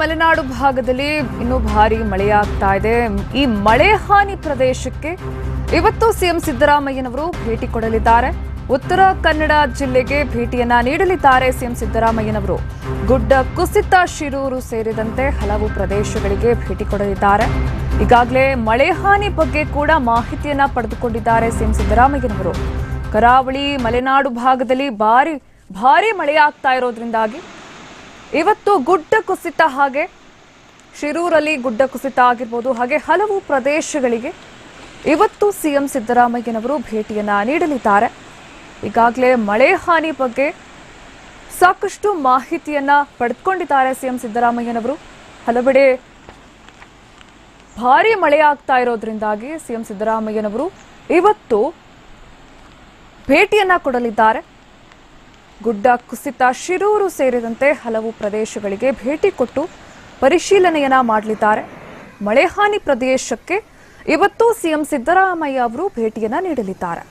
ಮಲೆನಾಡು ಭಾಗದಲ್ಲಿ ಇನ್ನೂ ಭಾರಿ ಮಳೆಯಾಗ್ತಾ ಇದೆ. ಈ ಮಳೆ ಹಾನಿ ಪ್ರದೇಶಕ್ಕೆ ಇವತ್ತು ಸಿಎಂ ಸಿದ್ದರಾಮಯ್ಯನವರು ಭೇಟಿ ಕೊಡಲಿದ್ದಾರೆ. ಉತ್ತರ ಕನ್ನಡ ಜಿಲ್ಲೆಗೆ ಭೇಟಿಯನ್ನ ನೀಡಲಿದ್ದಾರೆ ಸಿಎಂ ಸಿದ್ದರಾಮಯ್ಯನವರು. ಗುಡ್ಡ ಕುಸಿತ ಶಿರೂರು ಸೇರಿದಂತೆ ಹಲವು ಪ್ರದೇಶಗಳಿಗೆ ಭೇಟಿ ಕೊಡಲಿದ್ದಾರೆ. ಈಗಾಗಲೇ ಮಳೆ ಹಾನಿ ಬಗ್ಗೆ ಕೂಡ ಮಾಹಿತಿಯನ್ನ ಪಡೆದುಕೊಂಡಿದ್ದಾರೆ ಸಿಎಂ ಸಿದ್ದರಾಮಯ್ಯನವರು. ಕರಾವಳಿ ಮಲೆನಾಡು ಭಾಗದಲ್ಲಿ ಭಾರಿ ಭಾರಿ ಮಳೆಯಾಗ್ತಾ ಇರೋದ್ರಿಂದಾಗಿ ಇವತ್ತು ಗುಡ್ಡ ಕುಸಿತ ಹಾಗೆ, ಶಿರೂರಲ್ಲಿ ಗುಡ್ಡ ಕುಸಿತ ಆಗಿರ್ಬೋದು, ಹಾಗೆ ಹಲವು ಪ್ರದೇಶಗಳಿಗೆ ಇವತ್ತು ಸಿಎಂ ಸಿದ್ದರಾಮಯ್ಯನವರು ಭೇಟಿಯನ್ನ ನೀಡಲಿದ್ದಾರೆ. ಈಗಾಗಲೇ ಮಳೆ ಹಾನಿ ಬಗ್ಗೆ ಸಾಕಷ್ಟು ಮಾಹಿತಿಯನ್ನ ಪಡೆದುಕೊಂಡಿದ್ದಾರೆ ಸಿಎಂ ಸಿದ್ದರಾಮಯ್ಯನವರು. ಹಲವೆಡೆ ಭಾರಿ ಆಗ್ತಾ ಇರೋದ್ರಿಂದಾಗಿ ಸಿಎಂ ಸಿದ್ದರಾಮಯ್ಯನವರು ಇವತ್ತು ಭೇಟಿಯನ್ನ ಕೊಡಲಿದ್ದಾರೆ. ಗುಡ್ಡ ಕುಸಿತ ಶಿರೂರು ಸೇರಿದಂತೆ ಹಲವು ಪ್ರದೇಶಗಳಿಗೆ ಭೇಟಿ ಕೊಟ್ಟು ಪರಿಶೀಲನೆಯನ್ನ ಮಾಡಲಿದ್ದಾರೆ. ಮಳೆ ಹಾನಿ ಪ್ರದೇಶಕ್ಕೆ ಇವತ್ತು ಸಿಎಂ ಸಿದ್ದರಾಮಯ್ಯ ಅವರು ಭೇಟಿಯನ್ನ ನೀಡಲಿದ್ದಾರೆ.